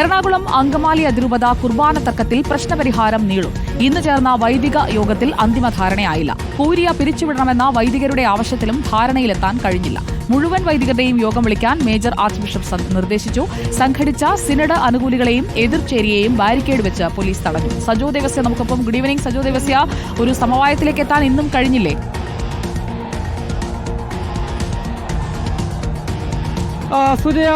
എറണാകുളം അങ്കമാലി അതിരൂപത കുർബാന തർക്കത്തിൽ പ്രശ്നപരിഹാരം നീളും ഇന്ന് ചേർന്ന വൈദിക യോഗത്തിൽ അന്തിമ ധാരണയായില്ല കൂരിയ പിരിച്ചുവിടണമെന്ന വൈദികരുടെ ആവശ്യത്തിലും ധാരണയിലെത്താൻ കഴിഞ്ഞില്ല. മുഴുവൻ വൈദികരുടെയും യോഗം വിളിക്കാൻ മേജർ ആർച്ച് ബിഷപ്പ് നിർദ്ദേശിച്ചു. സംഘടിച്ച സിനഡ് അനുകൂലികളെയും എതിർചേരിയെയും ബാരിക്കേഡ് വെച്ച് പോലീസ് തടഞ്ഞു. സജോ ദേവസ്യ നമുക്കൊപ്പം ഗുഡ് ഈവനിംഗ് സജോ ദേവസ്യ. ഒരു സമവായത്തിലേക്ക് എത്താൻ ഇന്നും കഴിഞ്ഞില്ലേ? സുജയ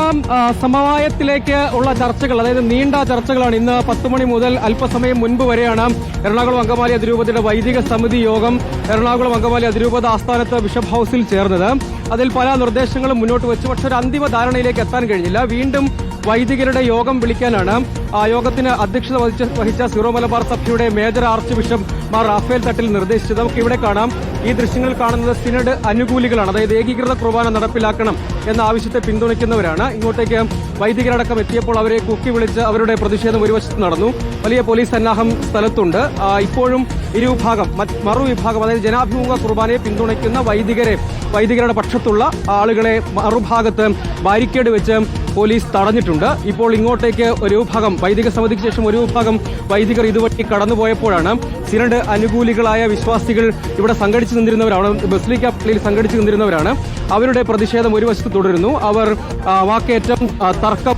സമവായത്തിലേക്ക് ഉള്ള ചർച്ചകൾ അതായത് നീണ്ട ചർച്ചകളാണ് ഇന്ന് പത്ത് മണി മുതൽ അല്പസമയം മുൻപ് വരെയാണ് എറണാകുളം അങ്കമാലി അതിരൂപതയുടെ വൈദിക സമിതി യോഗം എറണാകുളം അങ്കമാലി അതിരൂപത ആസ്ഥാനത്ത് ബിഷപ്പ് ഹൌസിൽ ചേർന്നത്. അതിൽ പല നിർദ്ദേശങ്ങളും മുന്നോട്ട് വെച്ചു. പക്ഷെ ഒരു അന്തിമ ധാരണയിലേക്ക് എത്താൻ കഴിഞ്ഞില്ല. വീണ്ടും വൈദികരുടെ യോഗം വിളിക്കാനാണ്. ആ യോഗത്തിന് അധ്യക്ഷത വഹിച്ച സിറോ മലബാർ സഭയുടെ major archbishop Mar Rafale Thattil നിർദ്ദേശിച്ചത്. നമുക്ക് ഇവിടെ കാണാം. ഈ ദൃശ്യങ്ങൾ കാണുന്നത് സിനഡ് അനുകൂലികളാണ്. അതായത് ഏകീകൃത കുർബാന നടപ്പിലാക്കണം എന്ന ആവശ്യത്തെ പിന്തുണയ്ക്കുന്നവരാണ്. ഇങ്ങോട്ടേക്ക് വൈദികരടക്കം എത്തിയപ്പോൾ അവരെ കുക്കി വിളിച്ച് അവരുടെ പ്രതിഷേധം ഒരു വശത്ത് നടന്നു. വലിയ പോലീസ് സന്നാഹം സ്ഥലത്തുണ്ട്. ഇപ്പോഴും ഇരുവിഭാഗം മറുവിഭാഗം അതായത് ജനാഭിമുഖ കുർബാനയെ പിന്തുണയ്ക്കുന്ന വൈദികരെ വൈദികരുടെ പക്ഷത്തുള്ള ആളുകളെ മറുഭാഗത്ത് ബാരിക്കേഡ് വെച്ച് പോലീസ് തടഞ്ഞിട്ടുണ്ട്. ഇപ്പോൾ ഇങ്ങോട്ടേക്ക് ഒരു വിഭാഗം വൈദിക സമിതിക്ക് ശേഷം ഒരു വിഭാഗം വൈദികർ ഇതുവഴി കടന്നുപോയപ്പോഴാണ് സിനഡ് അനുകൂലികളായ വിശ്വാസികൾ ഇവിടെ സംഘടിച്ചു നിന്നിരുന്നവരാണ് ബസ്ലിക്ക പള്ളിയിൽ സംഘടിച്ചു നിന്നിരുന്നവരാണ്. അവരുടെ പ്രതിഷേധം ഒരു വശത്ത് തുടരുന്നു. അവർ വാക്കേറ്റം തർക്കം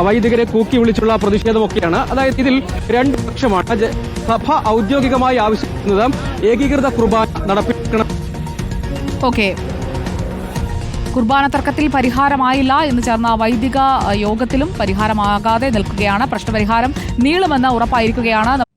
വൈദികരെ കൂക്കി വിളിച്ചുള്ള പ്രതിഷേധമൊക്കെയാണ്. അതായത് ഇതിൽ രണ്ട് പക്ഷമാണ്. സഭ ഔദ്യോഗികമായി ആവശ്യപ്പെടുന്നത് ഏകീകൃത കുർബാന നടപ്പിലാക്കണം. ഓക്കെ. കുർബാന തർക്കത്തിൽ പരിഹാരമായില്ല എന്ന് ചേർന്ന വൈദിക യോഗത്തിലും പരിഹാരമാകാതെ നിൽക്കുകയാണ്. പ്രശ്നപരിഹാരം നീളുമെന്ന് ഉറപ്പായിരിക്കുകയാണ്.